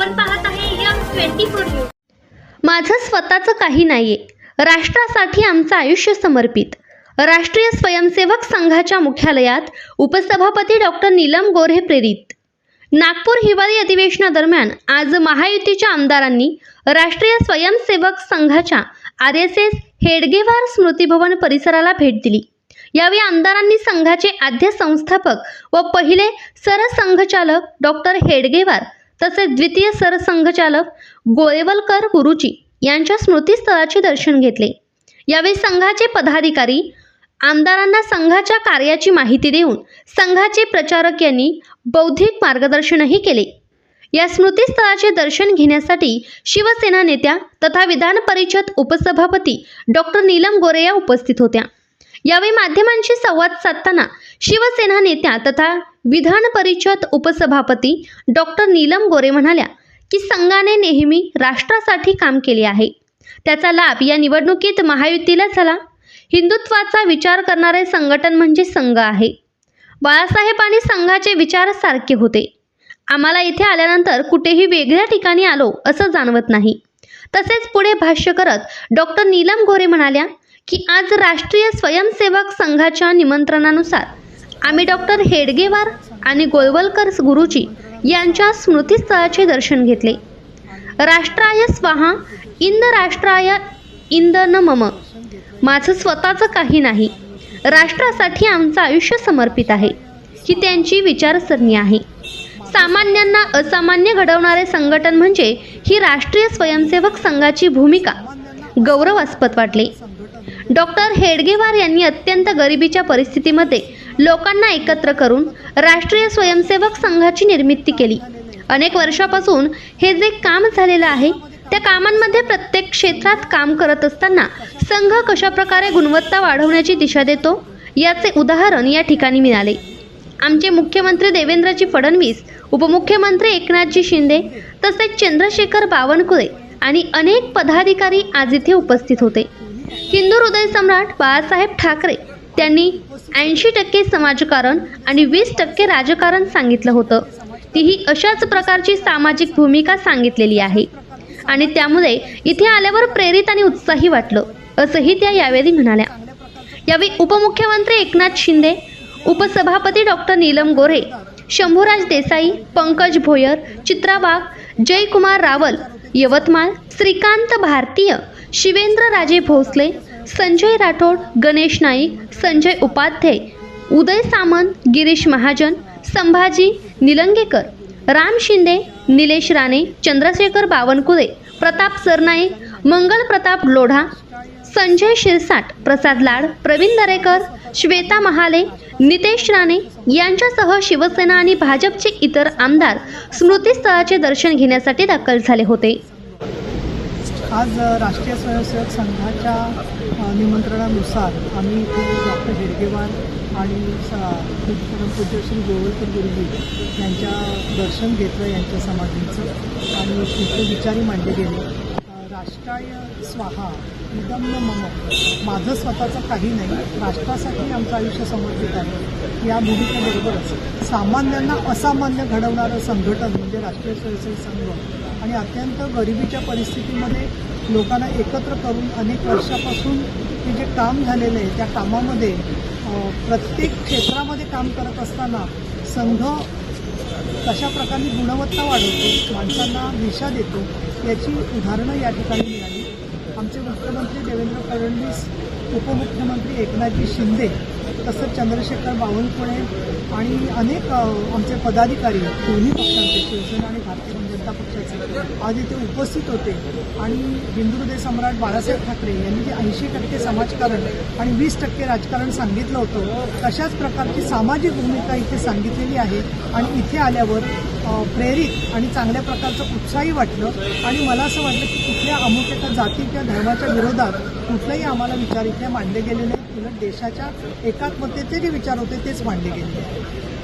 आपण पाहत आहे यम ट्वेंटी फोर न्यूज. माझं स्वतःचं काही नाहीये. राष्ट्रासाठी आमचं आयुष्य समर्पित. राष्ट्रीय स्वयंसेवक संघाच्या मुख्यालयात उपसभापती डॉक्टर नीलम गोऱ्हे प्रेरित. नागपूर हिवाळी अधिवेशनादरम्यान आज महायुतीच्या आमदारांनी राष्ट्रीय स्वयंसेवक संघाच्या आर एस एस हेडगेवार स्मृतिभवन परिसराला भेट दिली. यावेळी आमदारांनी संघाचे आद्य संस्थापक व पहिले सरसंघचालक डॉक्टर हेडगेवार तसेच द्वितीय सरसंघचालक गोळेवलकर गुरुजी यांच्या स्मृतीस्थळाचे दर्शन घेतले. यावेळी संघाचे पदाधिकारी आमदारांना संघाच्या कार्याची माहिती देऊन संघाचे प्रचारक यांनी बौद्धिक मार्गदर्शनही केले. या स्मृतीस्थळाचे दर्शन घेण्यासाठी शिवसेना नेत्या तथा विधान परिषद उपसभापती डॉक्टर नीलम गोरेया उपस्थित होत्या. यावेळी माध्यमांशी संवाद साधताना शिवसेना नेत्या तथा विधान परिषद उपसभापती डॉक्टर नीलम गोरे म्हणाल्या की संघाने नेहमी राष्ट्रासाठी काम केले आहे. त्याचा लाभ या निवडणुकीत महायुतीला झाला. हिंदुत्वाचा विचार करणारे संघटन म्हणजे संघ आहे. बाळासाहेब आणि संघाचे विचार सारखे होते. आम्हाला इथे आल्यानंतर कुठेही वेगळ्या ठिकाणी आलो असं जाणवत नाही. तसेच पुढे भाष्य करत डॉक्टर नीलम गोरे म्हणाल्या की आज राष्ट्रीय स्वयंसेवक संघाच्या निमंत्रणानुसार आम्ही डॉक्टर हेडगेवार आणि गोलवलकर गुरुजी यांच्या स्मृतीस्थळाचे दर्शन घेतले. राष्ट्राय स्वाहा इंद राष्ट्राय इंद न मम. माझं स्वतःचं काही नाही. राष्ट्रासाठी आमचं आयुष्य समर्पित आहे ही त्यांची विचारसरणी आहे. सामान्यांना असामान्य घडवणारे संघटन म्हणजे ही राष्ट्रीय स्वयंसेवक संघाची भूमिका गौरवास्पद वाटले. डॉक्टर हेडगेवार यांनी अत्यंत गरिबीच्या परिस्थितीमध्ये लोकांना एकत्र करून राष्ट्रीय स्वयंसेवक संघाची निर्मिती केली. अनेक वर्षापासून हे जे काम झालेलं आहे त्या कामांमध्ये प्रत्येक क्षेत्रात काम करत असताना संघ कशाप्रकारे गुणवत्ता वाढवण्याची दिशा देतो याचे उदाहरण या ठिकाणी मिळाले. आमचे मुख्यमंत्री देवेंद्रजी फडणवीस उपमुख्यमंत्री एकनाथजी शिंदे तसेच चंद्रशेखर बावनकुळे आणि अनेक पदाधिकारी आज इथे उपस्थित होते. हिंदू हृदय सम्राट बाळासाहेब ठाकरे त्यांनी ऐंशी टक्के समाजकारण आणि वीस टक्के राजकारण सांगितलं होतं. तीही अशाच प्रकारची सामाजिक भूमिका सांगितलेली आहे. आणि त्यामुळे इथे आल्यावर प्रेरित आणि उत्साही वाटलं असंही त्या यावेळी म्हणाल्या. यावेळी उपमुख्यमंत्री एकनाथ शिंदे उपसभापती डॉक्टर नीलम गोरे शंभूराज देसाई पंकज भोयर चित्रा वाघ जयकुमार रावल यवतमाळ श्रीकांत भारतीय शिवेंद्र राजे भोसले संजय राठोड गणेश नाईक संजय उपाध्याय उदय सामंत गिरीश महाजन संभाजी निलंगेकर राम शिंदे निलेश राणे चंद्रशेखर बावनकुळे प्रताप सरनाईक मंगल प्रताप लोढा संजय शिरसाट प्रसाद लाड प्रवीण दरेकर श्वेता महाले नितेश राणे यांच्यासह शिवसेना आणि भाजपचे इतर आमदार स्मृतीस्थळाचे दर्शन घेण्यासाठी दाखल झाले होते. आज राष्ट्रीय स्वयंसेवक संघाच्या निमंत्रणानुसार आम्ही इथे डॉक्टर हेडगेवार आणि स- श्री गोवळकर गुरुजी यांच्या दर्शन घेतलं यांच्या समाधींचं आणि तिथे विचारही मांडले गेले. राष्ट्राय स्वाहा इदम मम माझं स्वतःचं काही नाही राष्ट्रासाठी आमचं आयुष्य समर्पित आहे. या भूमिकेबरोबरच सामान्यांना असामान्य घडवणारं संघटन म्हणजे राष्ट्रीय स्वयंसेवक संघ आणि अत्यंत गरिबीच्या परिस्थितीमध्ये लोकांना एकत्र करून अनेक वर्षापासून हे जे काम झालेलं आहे त्या कामामध्ये प्रत्येक क्षेत्रामध्ये काम करत असताना संघ कशा प्रकारे गुणवत्ता वाढवतो माणसांना दिशा देतो याची उदाहरणं या ठिकाणी मिळाली. आमचे मुख्यमंत्री देवेंद्र फडणवीस उपमुख्यमंत्री एकनाथजी शिंदे तसंच चंद्रशेखर बावनकुळे आणि अनेक आमचे पदाधिकारी दोन्ही पक्षांचे शिवसेना आणि भारतीय जनता पक्षाचे आज इथे उपस्थित होते. आणि हिंदुदय सम्राट बाळासाहेब ठाकरे यांनी जे ऐंशी टक्के समाजकारण आणि वीस टक्के राजकारण सांगितलं होतं तशाच प्रकारची सामाजिक भूमिका इथे सांगितलेली आहे. आणि इथे आल्यावर प्रेरित आणि चांगल्या प्रकारचं उत्साही वाटलं. आणि मला असं वाटलं की कुठल्या अमुक एका जाती किंवा धर्माच्या विरोधात कुठलंही आम्हाला विचार इथे मांडले गेले नाहीत. उलट देशाच्या एकात्मतेचे जे विचार होते तेच मांडले गेले आहेत